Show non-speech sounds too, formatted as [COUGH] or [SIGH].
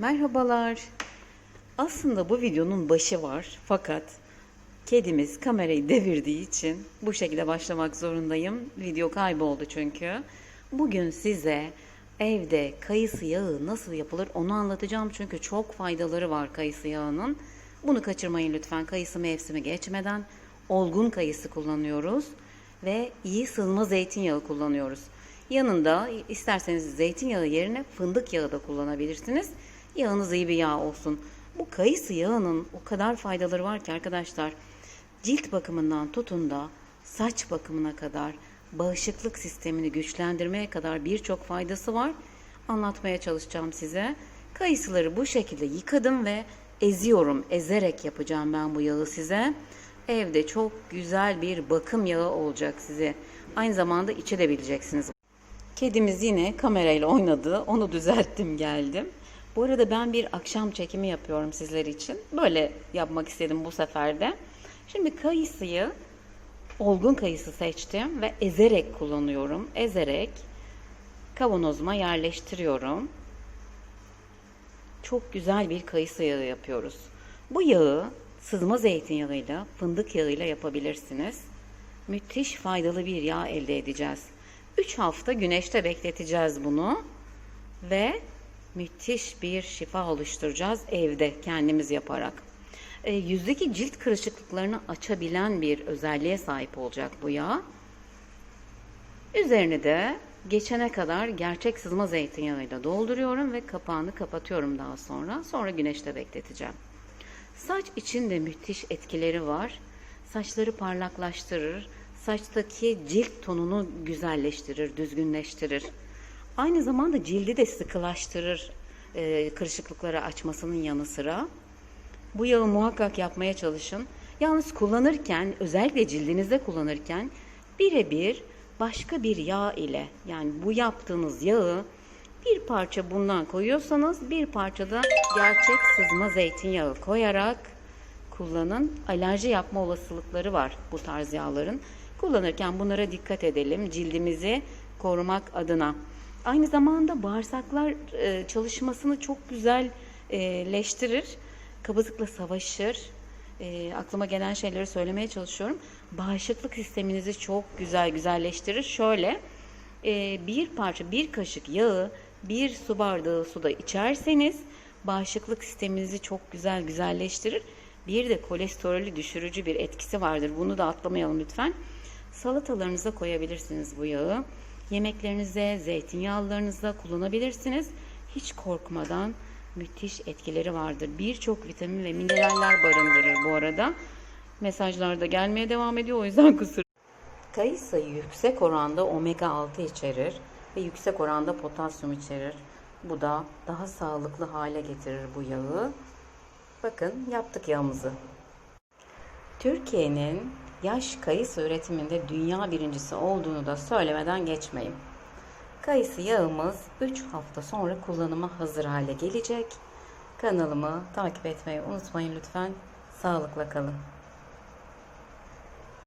Merhabalar. Aslında bu videonun başı var fakat kedimiz kamerayı devirdiği için bu şekilde başlamak zorundayım. Video kayboldu çünkü. Bugün size evde kayısı yağı nasıl yapılır onu anlatacağım çünkü çok faydaları var kayısı yağının. Bunu kaçırmayın lütfen kayısı mevsimi geçmeden olgun kayısı kullanıyoruz ve iyi sızma zeytinyağı kullanıyoruz. Yanında isterseniz zeytinyağı yerine fındık yağı da kullanabilirsiniz. Yağınız iyi bir yağ olsun. Bu kayısı yağının o kadar faydaları var ki arkadaşlar. Cilt bakımından tutun da saç bakımına kadar, bağışıklık sistemini güçlendirmeye kadar birçok faydası var. Anlatmaya çalışacağım size. Kayısıları bu şekilde yıkadım ve eziyorum. Ezerek yapacağım ben bu yağı size. Evde çok güzel bir bakım yağı olacak size. Aynı zamanda içebileceksiniz. Kedimiz yine kamerayla oynadı. Onu düzelttim geldim. Bu arada ben bir akşam çekimi yapıyorum sizler için. Böyle yapmak istedim bu sefer de. Şimdi kayısıyı olgun kayısı seçtim ve ezerek kullanıyorum. Ezerek kavanozuma yerleştiriyorum. Çok güzel bir kayısı yağı yapıyoruz. Bu yağı sızma zeytinyağıyla, fındık yağıyla yapabilirsiniz. Müthiş faydalı bir yağ elde edeceğiz. 3 hafta güneşte bekleteceğiz bunu ve müthiş bir şifa oluşturacağız evde kendimiz yaparak. E, yüzdeki cilt kırışıklıklarını açabilen bir özelliğe sahip olacak bu yağ. Üzerini de geçene kadar gerçek sızma zeytinyağıyla dolduruyorum ve kapağını kapatıyorum daha sonra. Sonra güneşte bekleteceğim. Saç için de müthiş etkileri var. Saçları parlaklaştırır, saçtaki cilt tonunu güzelleştirir, düzgünleştirir. Aynı zamanda cildi de sıkılaştırır e, kırışıklıkları açmasının yanı sıra. Bu yağı muhakkak yapmaya çalışın. Yalnız kullanırken, özellikle cildinizde kullanırken birebir başka bir yağ ile yani bu yaptığınız yağı bir parça bundan koyuyorsanız bir parça da gerçek sızma zeytinyağı koyarak kullanın. Alerji yapma olasılıkları var bu tarz yağların. Kullanırken bunlara dikkat edelim cildimizi korumak adına. Aynı zamanda bağırsaklar e, çalışmasını çok güzelleştirir. Kabızlıkla savaşır. E, aklıma gelen şeyleri söylemeye çalışıyorum. Bağışıklık sisteminizi çok güzel güzelleştirir. Şöyle e, bir parça, bir kaşık yağı bir su bardağı suda içerseniz bağışıklık sisteminizi çok güzel güzelleştirir. Bir de kolesterolü düşürücü bir etkisi vardır. Bunu da atlamayalım lütfen. Salatalarınıza koyabilirsiniz bu yağı. Yemeklerinize, zeytinyağlılarınıza kullanabilirsiniz. Hiç korkmadan müthiş etkileri vardır. Birçok vitamin ve mineraller barındırır bu arada. Mesajlar da gelmeye devam ediyor o yüzden [LAUGHS] kusur. Kayısı yüksek oranda omega 6 içerir ve yüksek oranda potasyum içerir. Bu da daha sağlıklı hale getirir bu yağı. Bakın yaptık yağımızı. Türkiye'nin yaş kayısı üretiminde dünya birincisi olduğunu da söylemeden geçmeyeyim. Kayısı yağımız 3 hafta sonra kullanıma hazır hale gelecek. Kanalımı takip etmeyi unutmayın lütfen. Sağlıkla kalın.